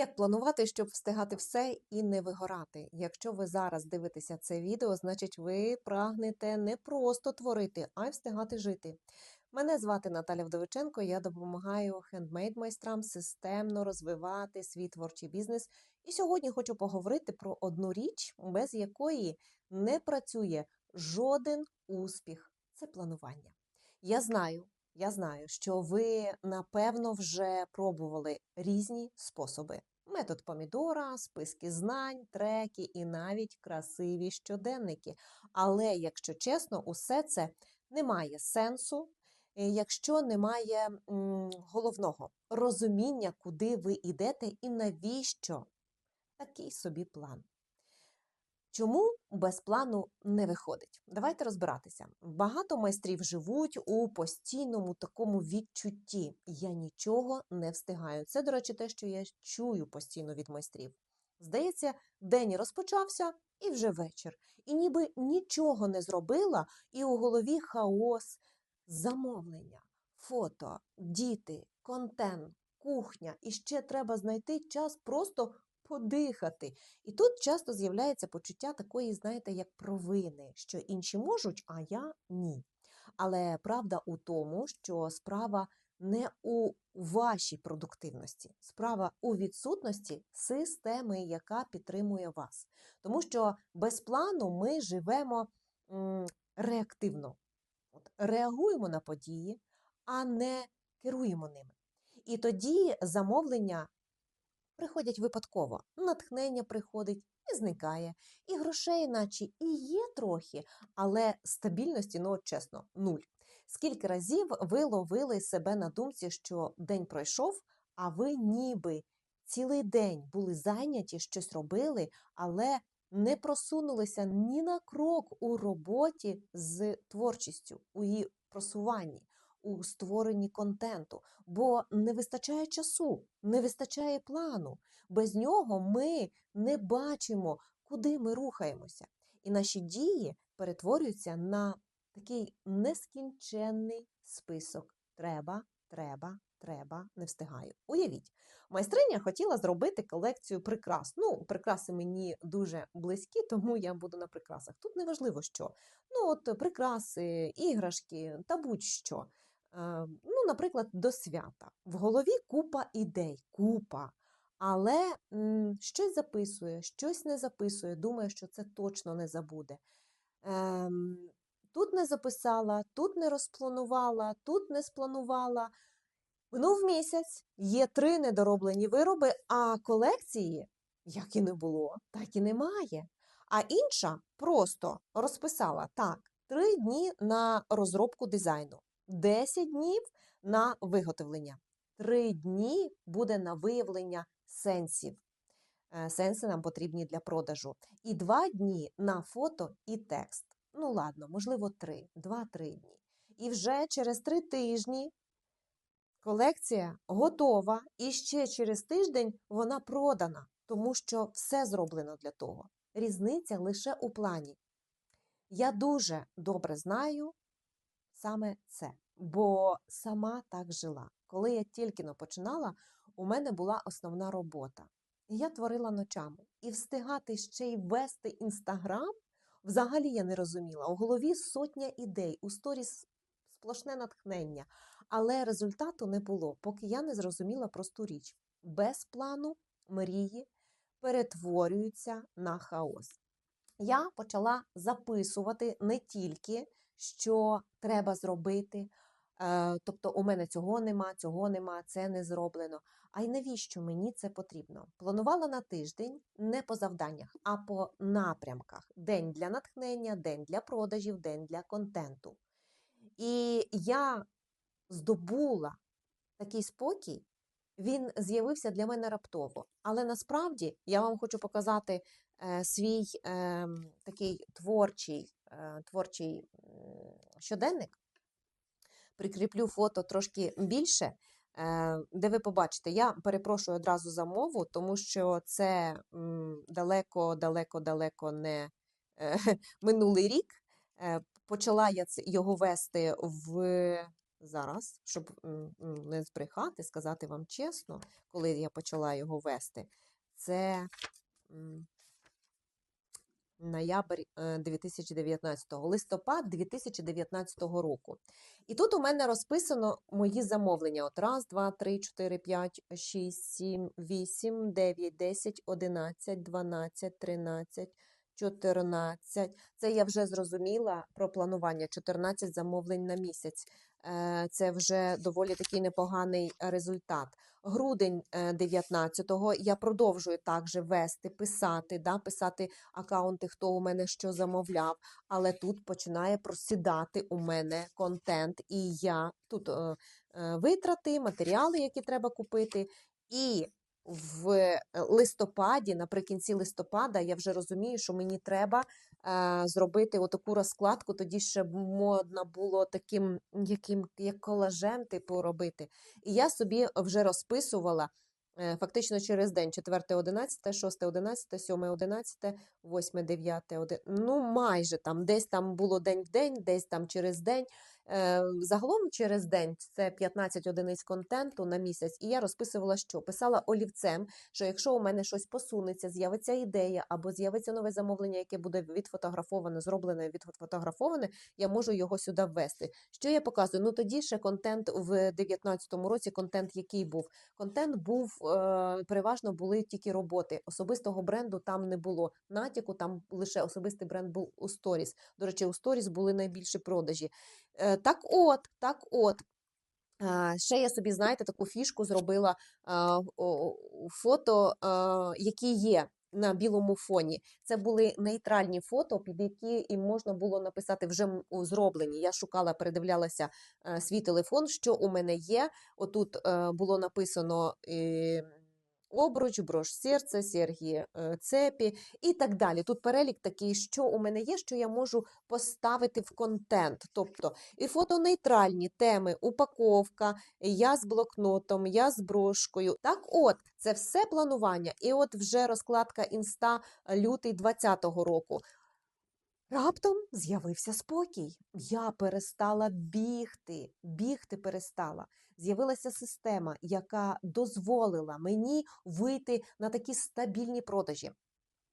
Як планувати, щоб встигати все і не вигорати? Якщо ви зараз дивитеся це відео, значить ви прагнете не просто творити, а й встигати жити. Мене звати Наталя Вдовиченко, я допомагаю хендмейд-майстрам системно розвивати свій творчий бізнес. І сьогодні хочу поговорити про одну річ, без якої не працює жоден успіх це планування. Я знаю, я знаю, що ви напевно вже пробували різні способи: метод помідора, списки знань, треки і навіть красиві щоденники. Але, якщо чесно, усе це не має сенсу, е, якщо немає м, головного розуміння, куди ви йдете і навіщо такий собі план. Чому без плану не виходить? Давайте розбиратися. Багато майстрів живуть у постійному такому відчутті. Я нічого не встигаю. Це, до речі, те, що я чую постійно від майстрів. Здається, день розпочався і вже вечір. І ніби нічого не зробила, і у голові хаос, замовлення, фото, діти, контент, кухня. І ще треба знайти час просто подихати. І тут часто з'являється почуття такої, знаєте, як провини, що інші можуть, а я ні. Але правда у тому, що справа не у вашій продуктивності, справа у відсутності системи, яка підтримує вас. Тому що без плану ми живемо реактивно, От, реагуємо на події, а не керуємо ними. І тоді замовлення приходять випадково. Натхнення приходить і зникає. І грошей, наче і є трохи, але стабільності, ну от чесно, нуль. Скільки разів ви ловили себе на думці, що день пройшов, а ви ніби цілий день були зайняті, щось робили, але не просунулися ні на крок у роботі з творчістю, у її просуванні у створенні контенту, бо не вистачає часу, не вистачає плану. Без нього ми не бачимо, куди ми рухаємося. І наші дії перетворюються на такий нескінченний список. Треба, треба, треба, не встигаю. Уявіть, майстриня хотіла зробити колекцію прикрас. Ну, прикраси мені дуже близькі, тому я буду на прикрасах. Тут неважливо що. Ну, от прикраси, іграшки та будь-що. Е, ну, наприклад, до свята. В голові купа ідей, купа. Але м, щось записує, щось не записує, думає, що це точно не забуде. Ем, Тут не записала, тут не розпланувала, тут не спланувала. Минув місяць, є три недороблені вироби, а колекції, як і не було, так і немає. А інша просто розписала так, три дні на розробку дизайну. 10 днів на виготовлення. 3 дні буде на виявлення сенсів. Е, сенси нам потрібні для продажу. І 2 дні на фото і текст. Ну, ладно, можливо, 3, 2-3 дні. І вже через 3 тижні колекція готова, і ще через тиждень вона продана, тому що все зроблено для того. Різниця лише у плані. Я дуже добре знаю саме це, бо сама так жила. Коли я тільки но починала, у мене була основна робота. Я творила ночами. І встигати ще й вести інстаграм взагалі я не розуміла. У голові сотня ідей, у сторіс сплошне натхнення. Але результату не було, поки я не зрозуміла просту річ: без плану мрії перетворюються на хаос. Я почала записувати не тільки що треба зробити. Е, тобто, у мене цього нема, цього нема, це не зроблено. А й навіщо мені це потрібно? Планувала на тиждень не по завданнях, а по напрямках: день для натхнення, день для продажів, день для контенту. І я здобула такий спокій, він з'явився для мене раптово. Але насправді я вам хочу показати е, свій е, такий творчий, творчий щоденник. Прикріплю фото трошки більше, е, де ви побачите, я перепрошую одразу за мову, тому що це далеко-далеко-далеко не е, минулий рік. Е, почала я його вести в зараз, щоб м, не збрехати, сказати вам чесно, коли я почала його вести, це ноябрь е, 2019, листопад 2019 року. І тут у мене розписано мої замовлення. От раз, два, три, чотири, п'ять, шість, сім, вісім, дев'ять, десять, одинадцять, дванадцять, тринадцять, чотирнадцять. Це я вже зрозуміла про планування. 14 замовлень на місяць. Е, Це вже доволі такий непоганий результат. Грудень е, 19-го я продовжую також вести, писати, да, писати акаунти, хто у мене що замовляв. Але тут починає просідати у мене контент, і я тут е, е, витрати, матеріали, які треба купити. І в е, листопаді, наприкінці листопада, я вже розумію, що мені треба е, зробити отаку розкладку. Тоді ще модно було таким, яким як колажем, типу, робити. І я собі вже розписувала. е, Фактично через день 4, 11, 6, 11, 7, 11, 8, 9, 11, ну майже там, десь там було день в день, десь там через день. Е, Загалом через день це 15 одиниць контенту на місяць, і я розписувала, що писала олівцем, що якщо у мене щось посунеться, з'явиться ідея або з'явиться нове замовлення, яке буде відфотографоване, зроблене, відфотографоване, я можу його сюди ввести. Що я показую? Ну тоді ще контент в 2019 році, контент який був. Контент був е, переважно були тільки роботи. Особистого бренду там не було. Натяку там лише особистий бренд був у сторіс. До речі, у сторіс були найбільші продажі. Е, Так от, так от. Ще я собі, знаєте, таку фішку зробила фото, які є на білому фоні. Це були нейтральні фото, під які і можна було написати вже зроблені. Я шукала, передивлялася е, свій телефон, що у мене є. Отут е, було написано. Обруч, брош серце, сергі е, цепі і так далі. Тут перелік такий, що у мене є, що я можу поставити в контент. Тобто і фотонейтральні теми, упаковка, я з блокнотом, я з брошкою. Так от, це все планування. І от вже розкладка інста лютий 20-го року. Раптом з'явився спокій. Я перестала бігти, бігти перестала. З'явилася система, яка дозволила мені вийти на такі стабільні продажі.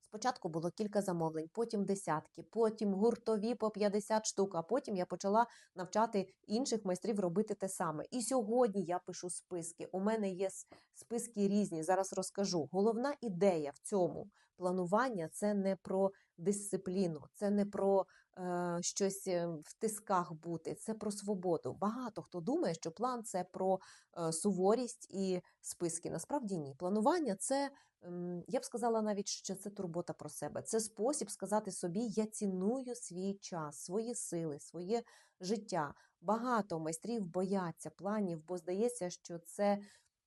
Спочатку було кілька замовлень, потім десятки, потім гуртові по 50 штук, а потім я почала навчати інших майстрів робити те саме. І сьогодні я пишу списки. У мене є списки різні. Зараз розкажу. Головна ідея в цьому планування це не про дисципліну, це не про е, щось е, в тисках бути, це про свободу. Багато хто думає, що план це про е, суворість і списки. Насправді ні. Планування це ем, я б сказала навіть, що це турбота про себе. Це спосіб сказати собі: я ціную свій час, свої сили, своє життя. Багато майстрів бояться планів, бо здається, що це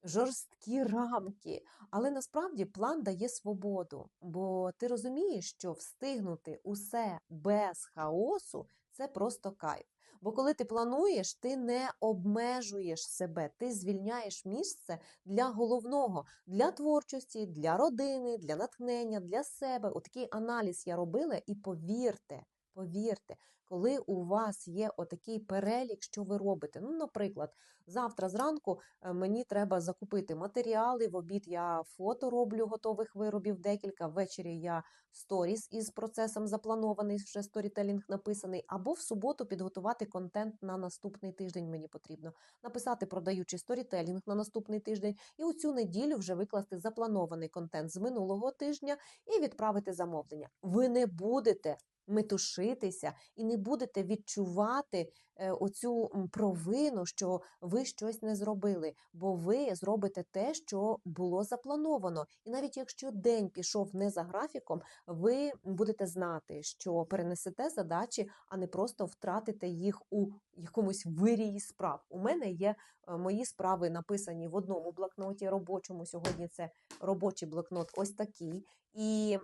жорсткі рамки. Але насправді план дає свободу, бо ти розумієш, що встигнути усе без хаосу це просто кайф. Бо коли ти плануєш, ти не обмежуєш себе, ти звільняєш місце для головного, для творчості, для родини, для натхнення, для себе. Отакий аналіз я робила, і повірте, повірте, коли у вас є отакий перелік, що ви робите. Ну, наприклад, завтра зранку е, мені треба закупити матеріали. В обід я фото роблю готових виробів декілька. Ввечері я сторіс із процесом запланований, вже сторітелінг написаний. Або в суботу підготувати контент на наступний тиждень. Мені потрібно написати продаючий сторітелінг на наступний тиждень, і у цю неділю вже викласти запланований контент з минулого тижня і відправити замовлення. Ви не будете метушитися і не будете відчувати е, оцю провину, що ви щось не зробили, бо ви зробите те, що було заплановано. І навіть якщо день пішов не за графіком, ви будете знати, що перенесете задачі, а не просто втратите їх у якомусь вирії справ. У мене є е, мої справи написані в одному блокноті робочому. Сьогодні це робочий блокнот, ось такий. І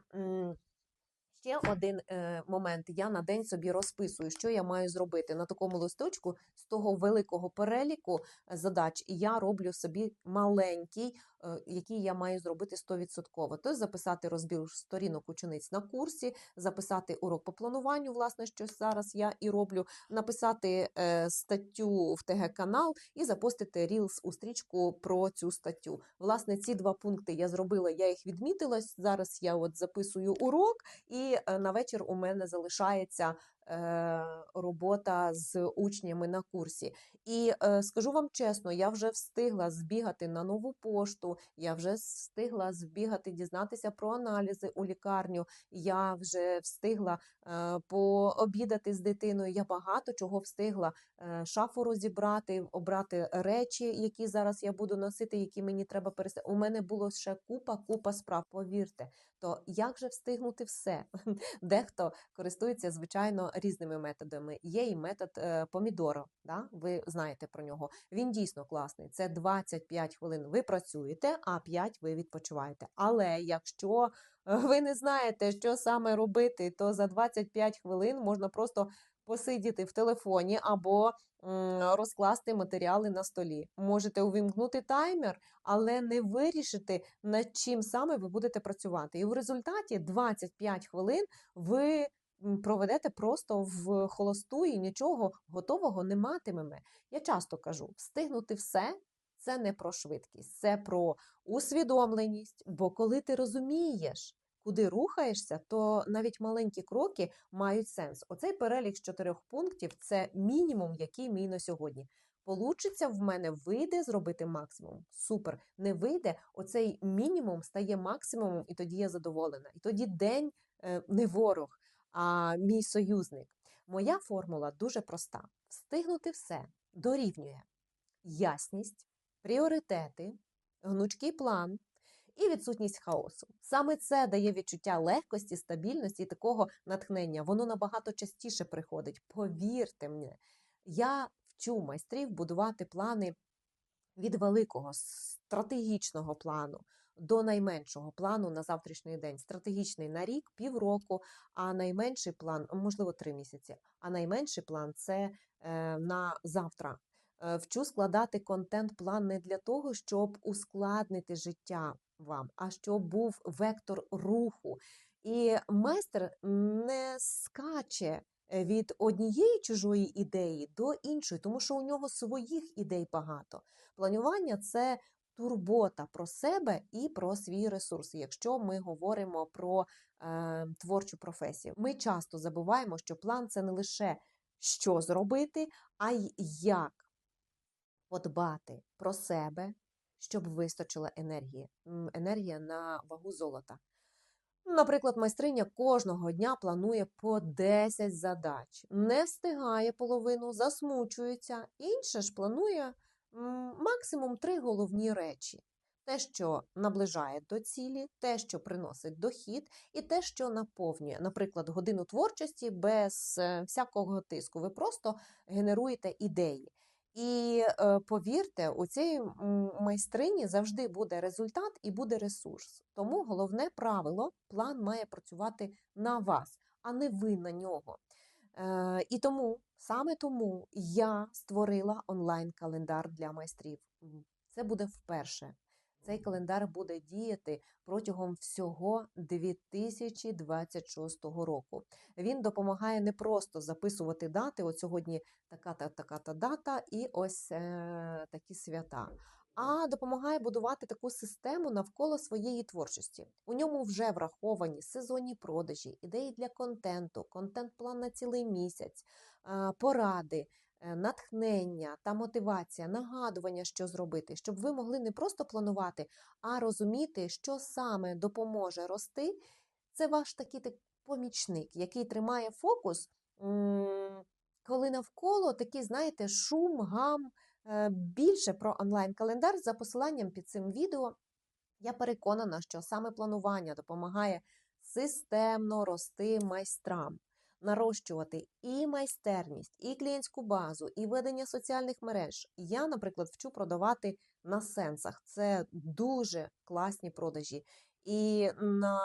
Ще один е, момент. Я на день собі розписую, що я маю зробити на такому листочку з того великого переліку е, задач. Я роблю собі маленький е, які я маю зробити 100%. Тобто записати розбір сторінок учениць на курсі, записати урок по плануванню, власне, що зараз я і роблю, написати е, статтю в ТГ-канал і запостити Reels у стрічку про цю статтю. Власне, ці два пункти я зробила, я їх відмітила. Зараз я от записую урок, і е, на вечір у мене залишається робота з учнями на курсі. І е, скажу вам чесно, я вже встигла збігати на нову пошту, я вже встигла збігати, дізнатися про аналізи у лікарню. Я вже встигла е, пообідати з дитиною. Я багато чого встигла е, шафу розібрати, обрати речі, які зараз я буду носити, які мені треба пересе. У мене було ще купа, купа справ. Повірте, то як же встигнути все? Дехто користується звичайно різними методами. Є і метод е, помідоро. Да? Ви знаєте про нього. Він дійсно класний. Це 25 хвилин ви працюєте, а 5 ви відпочиваєте. Але якщо е, ви не знаєте, що саме робити, то за 25 хвилин можна просто посидіти в телефоні або розкласти матеріали на столі. Можете увімкнути таймер, але не вирішити, над чим саме ви будете працювати. І в результаті 25 хвилин ви проведете просто в холосту і нічого готового не матимемо. Я часто кажу, встигнути все. Це не про швидкість, це про усвідомленість. Бо коли ти розумієш, куди рухаєшся, то навіть маленькі кроки мають сенс. Оцей перелік з чотирьох пунктів це мінімум, який мій на сьогодні. Получиться в мене вийде зробити максимум. Супер. Не вийде, оцей мінімум стає максимумом, і тоді я задоволена. І тоді день е, не ворог, а мій союзник. Моя формула дуже проста: встигнути все дорівнює ясність, пріоритети, гнучкий план і відсутність хаосу. Саме це дає відчуття легкості, стабільності і такого натхнення. Воно набагато частіше приходить. Повірте мені, я вчу майстрів будувати плани від великого стратегічного плану. До найменшого плану на завтрашній день. Стратегічний на рік, півроку, а найменший план, можливо, три місяці. А найменший план це е, на завтра. Е, вчу складати контент-план не для того, щоб ускладнити життя вам, а щоб був вектор руху. І майстер не скаче е, від однієї чужої ідеї до іншої, тому що у нього своїх ідей багато. Планування це турбота про себе і про свій ресурс, якщо ми говоримо про е, творчу професію. Ми часто забуваємо, що план це не лише що зробити, а й як подбати про себе, щоб вистачила енергії. Енергія на вагу золота. Наприклад, майстриня кожного дня планує по 10 задач, не встигає половину, засмучується, інше ж планує максимум три головні речі: те, що наближає до цілі, те, що приносить дохід, і те, що наповнює. Наприклад, годину творчості без е, всякого тиску. Ви просто генеруєте ідеї. І е, повірте, у цій майстрині завжди буде результат і буде ресурс. Тому головне правило план має працювати на вас, а не ви на нього. Е, і тому саме тому я створила онлайн-календар для майстрів. Це буде вперше. Цей календар буде діяти протягом всього 2026 року. Він допомагає не просто записувати дати. От сьогодні така-та така-та дата, і ось е, такі свята. А допомагає будувати таку систему навколо своєї творчості. У ньому вже враховані сезонні продажі, ідеї для контенту, контент-план на цілий місяць, поради, е, натхнення та мотивація, нагадування, що зробити, щоб ви могли не просто планувати, а розуміти, що саме допоможе рости. Це ваш такий так, помічник, який тримає фокус, коли навколо такий, знаєте, шум, гам. Е, Більше про онлайн-календар за посиланням під цим відео. Я переконана, що саме планування допомагає системно рости майстрам, нарощувати і майстерність, і клієнтську базу, і ведення соціальних мереж. Я, наприклад, вчу продавати на сенсах. Це дуже класні продажі. І на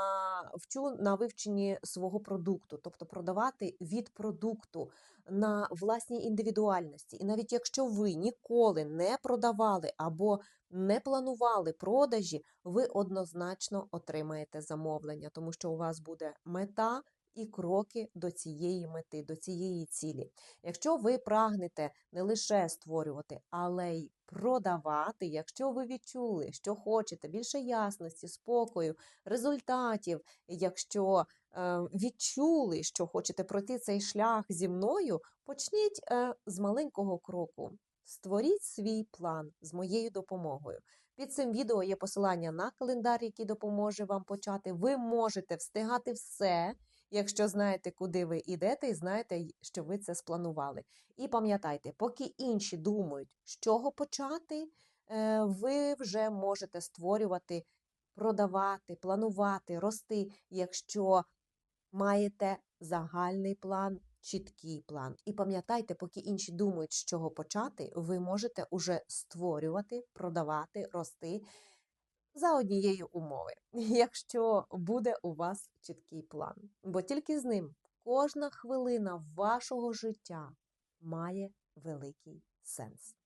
вчу на вивченні свого продукту, тобто продавати від продукту на власній індивідуальності. І навіть якщо ви ніколи не продавали або не планували продажі, ви однозначно отримаєте замовлення, тому що у вас буде мета і кроки до цієї мети, до цієї цілі. Якщо ви прагнете не лише створювати, але й продавати, якщо ви відчули, що хочете більше ясності, спокою, результатів, якщо е, відчули, що хочете пройти цей шлях зі мною, почніть е, з маленького кроку. Створіть свій план з моєю допомогою. Під цим відео є посилання на календар, який допоможе вам почати. Ви можете встигати все, якщо знаєте, куди ви йдете, і знаєте, що ви це спланували. І пам'ятайте, поки інші думають, з чого почати, е, ви вже можете створювати, продавати, планувати, рости, якщо маєте загальний план, чіткий план. І пам'ятайте, поки інші думають, з чого почати, ви можете уже створювати, продавати, рости за однієї умови, якщо буде у вас чіткий план. Бо тільки з ним кожна хвилина вашого життя має великий сенс.